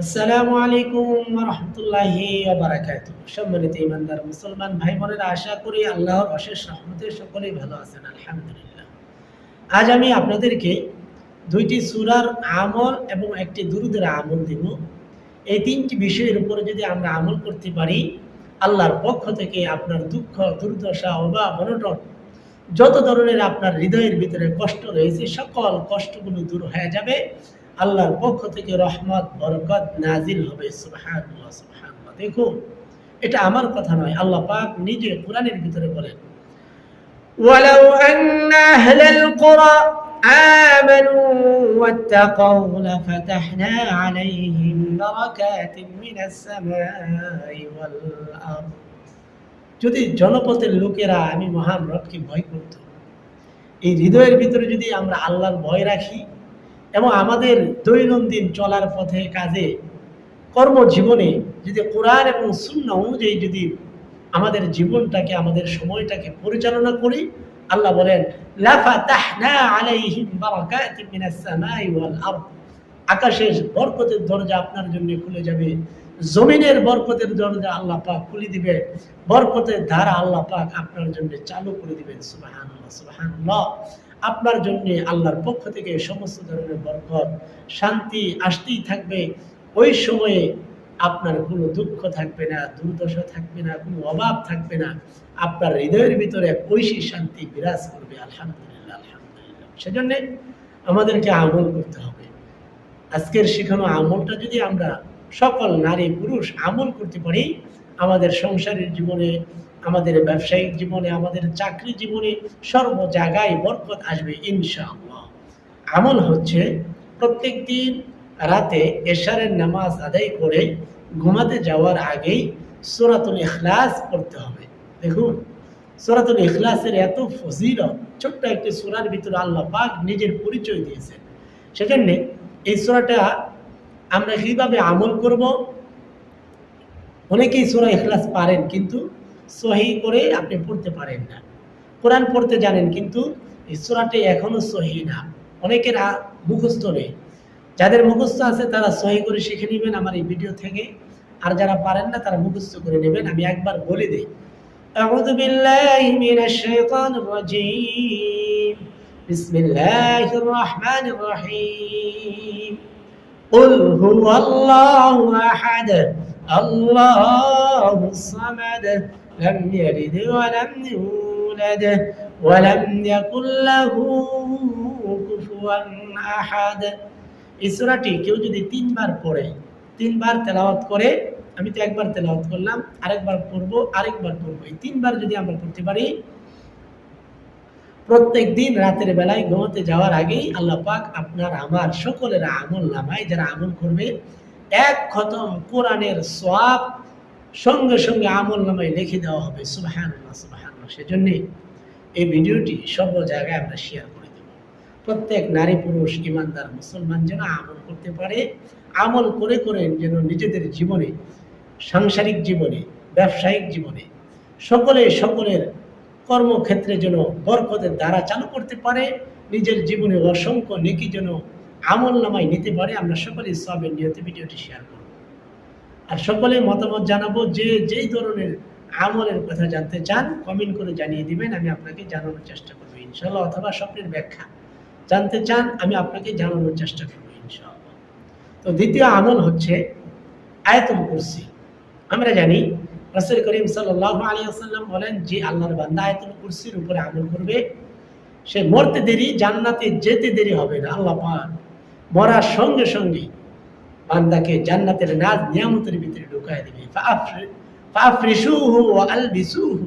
আসসালামু আলাইকুম রহমতুল্লাহি বারাকাত সম্মানিত ইমানদার মুসলমান ভাই বোনেরা আশা করি আল্লাহর অশেষ রহমতে সকলেই ভালো আছেন, আলহামদুলিল্লাহ। আজ আমি আপনাদেরকে দুইটি সুরার আমল এবং একটি দুরুদের আমল দিব। এই তিনটি বিষয়ের উপরে যদি আমরা আমল করতে পারি, আল্লাহর পক্ষ থেকে আপনার দুঃখ, দুর্দশা অভাব অনটন যত ধরনের আপনার হৃদয়ের ভিতরে কষ্ট রয়েছে, সকল কষ্টগুলো দূর হয়ে যাবে। আল্লাহর পক্ষ থেকে রহমত বরকত নাজিল হবে সুবহানাল্লাহ সুবহানাল্লাহ দেখুন এটা আমার কথা নয় আল্লাহ পাক নিজে কোরআনের ভিতরে বলেন ولو أن أهل القرى آمنوا واتقوا لفتحنا عليهم بركات من السماء والأرض যদি জনপথের লোকেরা আমি মহান রবকে ভয় করত এই হৃদয়ের ভিতরে যদি আমরা আল্লাহর ভয় রাখি এবং আমাদের দৈনন্দিন চলার পথে কাজে, কর্মজীবনে যদি কোরআন এবং শূন্য অনুযায়ী যদি আমাদের জীবনটাকে, আমাদের সময়টাকে পরিচালনা করি, আল্লাহ বলেন আকাশের বরকতের দরজা আপনার জন্য খুলে যাবে, জমিনের বরকতের দরজা আল্লাহ পাক খুলে দিবে, বরকতের ধারা আল্লাহ পাক আপনার জন্য চালু করে দিবেন, সুবহানাল্লাহ সুবহানাল্লাহ। আপনার জন্য আল্লাহর পক্ষ থেকে সমস্ত ধরনের বরকত, শান্তি আসতেই থাকবে। ওই সময়ে আপনার কোনো দুঃখ থাকবে না, দুর্দশা থাকবে না, কোনো অভাব থাকবে না। আপনার হৃদয়ের ভিতরে এক ঐশী শান্তি বিরাজ করবে। আলহামদুলিল্লাহ আলহামদুলিল্লাহ। সেজন্যে আমাদেরকে আমল করতে হবে। আজকের শেখানো আমলটা যদি আমরা সকল নারী পুরুষ আমল করতে পারি, আমাদের সংসারের জীবনে আমাদের ব্যবসায়িক জীবনে, আমাদের চাকরি জীবনে সর্ব জায়গায় বরকত আসবে ইনশাআল্লাহ। আমল হচ্ছে প্রত্যেক দিন রাতে এশারের নামাজ আদায় করে ঘুমাতে যাওয়ার আগেই সোরাতুল ইখলাস পড়তে হবে। দেখুন, সোরাতুল ইখলাসের এত ফজিলত, ছোট্ট একটি সোরার ভিতরে আল্লাহ পাক নিজের পরিচয় দিয়েছেন। সেজন্যে এই সোরাটা আমরা কীভাবে আমল করব? অনেকেই সোরা ইখলাস পারেন, কিন্তু সহি করে আপনি পড়তে পারেন না কোরআন পড়তে জানেন কিন্তু এই সোরাটি এখনও সহি না অনেকের আ- মুখস্থ নেই যাদের মুখস্থ আছে তারা সহি করে শিখে নেবেন আমার এই ভিডিও থেকে আর যারা পারেন না তারা মুখস্থ করে নেবেন আমি একবার বলে দিই أعوذ بالله من الشيطان الرجيم بسم الله الرحمن الرحيم قل هو الله أحد الله الصمد لم يلد ولم يولد ولم يكن له كفوا أحد এই সূরাটি কেউ যদি তিনবার পড়ে তিনবার তেলাওয়াত করে আমি তো একবার তেলাওয়াত করলাম আরেকবার পড়বো আরেকবার পড়বো এই তিনবার যদি আমরা পড়তে পারি প্রত্যেক দিন রাতের বেলায় ঘুমাতে যাওয়ার আগেই আল্লাহ পাক আপনার আমার সকলের আমল নামায় যারা আমল করবে এক খতম কোরআনের সওয়াব সঙ্গে সঙ্গে আমল নামায় লিখে দেওয়া হবে। সুবহানাল্লাহ সুবহানাল্লাহ। সেজন্যে এই ভিডিওটি সর্ব জায়গায় আমরা শেয়ার করে দেব। প্রত্যেক নারী, পুরুষ, ইমানদার, মুসলমান যেন আমল করতে পারে, আমল করে করে যেন নিজেদের জীবনে, সাংসারিক জীবনে, ব্যবসায়িক জীবনে সকলে সকলের কর্মক্ষেত্রে যেন বরকতের দ্বারা চালু করতে পারে, নিজের জীবনে অসংখ্য নেকি যেন আমল নামায় নিতে পারে। আমরা সকলে সবের নিয়তে ভিডিওটি শেয়ার করব। আর সকলে মতামত জানাব। যে যেই ধরনের আমলের কথা জানতে চান কমেন্ট করে জানিয়ে দিবেন, আমি আপনাকে জানানোর চেষ্টা করব ইনশাল্লাহ অথবা স্বপ্নের ব্যাখ্যা জানতে চান, আমি আপনাকে জানানোর চেষ্টা করব ইনশাআল্লাহ। তো দ্বিতীয় আমল হচ্ছে আয়াতুল কুরসি। আমরা জানি, রাসূল করিম সাল্লাল্লাহু আলাইহি ওয়াসাল্লাম বলেন, যে আল্লাহর বান্দা আয়াতুল কুরসির উপরে আমল করবে, সে মরতে দেরি, জান্নাতে যেতে দেরি হবে না, আল্লাহ মরার সঙ্গে সঙ্গে বান্দাকে জান্নাতের নাজ নিয়ামতের ভিতরে ঢুকায় দিবে। ফাফরি- ফাফরিসুহু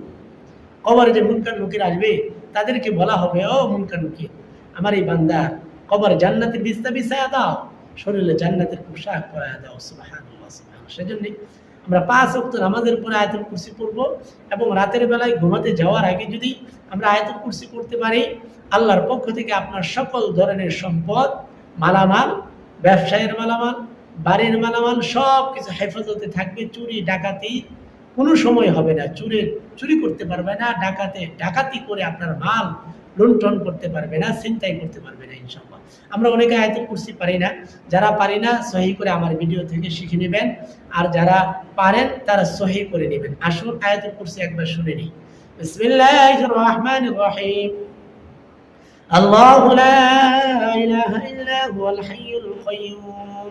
কবরে যে মুনকার নকির আসবে, তাদেরকে বলা হবে, ও মুনকার নকির আমার এই বান্দার কবর জান্নাতের বিস্তা বিছায়া দাও, শরীরে জান্নাতের পোশাক পরায়া দাও সুবহানাল্লাহ। সেজন্য আমরা পাঁচ ওয়াক্ত নামাজের পরে আয়াতুল কুরসি পড়ব এবং রাতের বেলায় ঘুমাতে যাওয়ার আগে যদি আমরা আয়াতুল কুরসি পড়তে পারি, আল্লাহর পক্ষ থেকে আপনার সকল ধরনের সম্পদ, মালামাল, ব্যবসায়ের মালামাল বাড়ির মালামাল সব কিছু হেফাজতে থাকবে চুরি ডাকাতি কোনো সময় হবে না চুরে চুরি করতে পারবে না ডাকাতে ডাকাতি করে আপনার মাল লুণ্ঠন করতে পারবে না চিন্তাই করতে পারবে না ইনশাল্লাহ আমরা অনেকে আয়াতুল কুরসি পারি না যারা পারি না সহি করে আমার ভিডিও থেকে শিখে নেবেন আর যারা পারেন তারা সহি করে নেবেন আসুন আয়াতুল কুরসি একবার শুনে নিই বিসমিল্লাহির রহমানির রহিম الله لا إله إلا هو الحي القيوم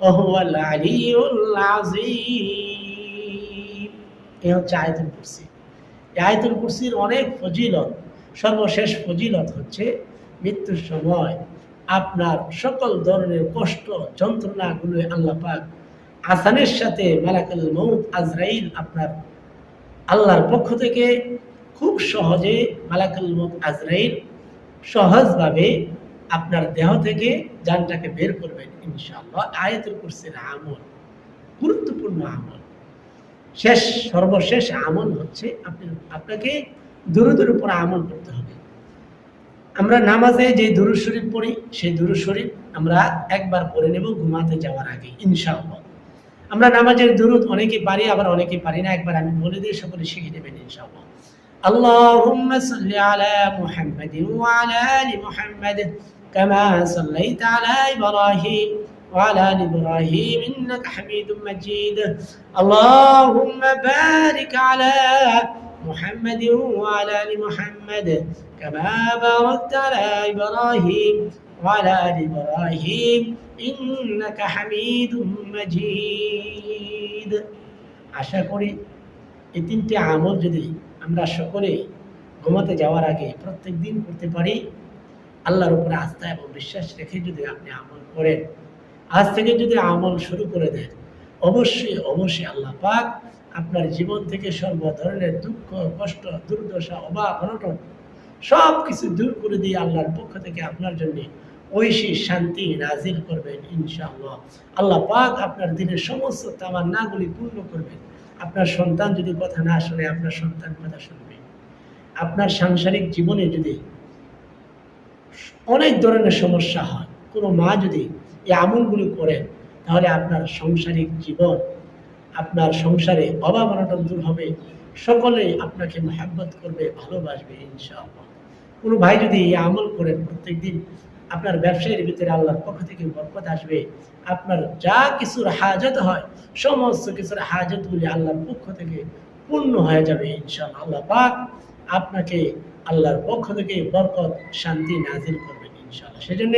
ওহুয়াল আলিউল আজিম এ হচ্ছে আয়তুল কুরসি। এই কুরসির অনেক ফজিলত, সর্বশেষ ফজিলত হচ্ছে মৃত্যুর সময় আপনার সকল ধরনের কষ্ট যন্ত্রণাগুলো আল্লাহ পাক আসানের সাথে মালাকাল মৌত আজরাইল আপনার আল্লাহর পক্ষ থেকে খুব সহজে মালাকাল মৌত আজরাইল সহজভাবে আপনার দেহ থেকে জানটাকে বের করবেন ইনশাআল্লাহ আয়াতুল কুরসির আমল গুরুত্বপূর্ণ আমল শেষ সর্বশেষ আমল হচ্ছে আপনি আপনাকে দুরুদের উপর আমল করতে হবে আমরা নামাজে যে দুরুদ শরীফ পড়ি সেই দুরুদ শরীফ আমরা একবার পড়ে নেব ঘুমাতে যাওয়ার আগে ইনশাআল্লাহ আমরা নামাজের দুরুদ অনেকে পারি আবার অনেকে পারি না একবার আমি বলে দিই সকলে শিখে নেবেন ইনশাআল্লাহ اللهم صل على محمد وعلى ال محمد كما صليت على ابراهيم وعلى ال ابراهيم انك حميد مجيد اللهم بارك على محمد وعلى ال محمد كما باركت على ابراهيم وعلى ال ابراهيم انك حميد مجيد আশা করি এই তিনটি আমল যদি আমরা সকলে ঘুমাতে যাওয়ার আগে প্রত্যেক দিন করতে পারি আল্লাহর উপরে আস্থা এবং বিশ্বাস রেখে যদি আপনি আমল করেন, আজ থেকে যদি আমল শুরু করে দেন, অবশ্যই অবশ্যই আল্লাহ পাক আপনার জীবন থেকে সর্ব ধরনের দুঃখ, কষ্ট, দুর্দশা অভাব অনটন সব কিছু দূর করে দিয়ে আল্লাহর পক্ষ থেকে আপনার জন্য ঐশী শান্তি নাজিল করবেন ইনশাআল্লাহ। আল্লাহ পাক আপনার দিনের সমস্ত তামান্নাগুলি পূর্ণ করবেন। আপনার সন্তান যদি কথা না শুনে, আপনার সন্তান কথা শুনবে। আপনার সাংসারিক জীবনে যদি অনেক ধরনের সমস্যা হয়। কোনো মা যদি এই আমলগুলি করেন, তাহলে আপনার সাংসারিক জীবন, আপনার সংসারে অভাব অনটন দূর হবে। সকলেই আপনাকে মহাব্বত করবে, ভালোবাসবে, ইনশাআল্লাহ। কোনো ভাই যদি এই আমল করেন প্রত্যেকদিন, আপনার ব্যবসায়ের ভিতরে আল্লাহর পক্ষ থেকে বরকত আসবে। আপনার যা কিছুর হাজত হয়, সমস্ত কিছুর হাজতগুলি আল্লাহর পক্ষ থেকে পূর্ণ হয়ে যাবে, ইনশাআল্লাহ। আল্লাহ পাক আপনাকে আল্লাহর পক্ষ থেকে বরকত, শান্তি নাজিল করবেন ইনশাআল্লাহ। সেজন্য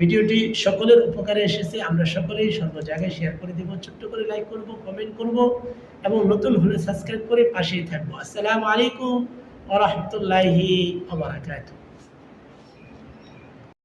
ভিডিওটি সকলের উপকারে এসেছে। আমরা সকলেই সর্ব জায়গায় শেয়ার করে দেব, ছোট্ট করে লাইক করব কমেন্ট করব এবং নতুন হলে সাবস্ক্রাইব করে পাশেই থাকব। আসসালামু আলাইকুম ওয়া রাহমাতুল্লাহি ওয়া বারাকাতুহু।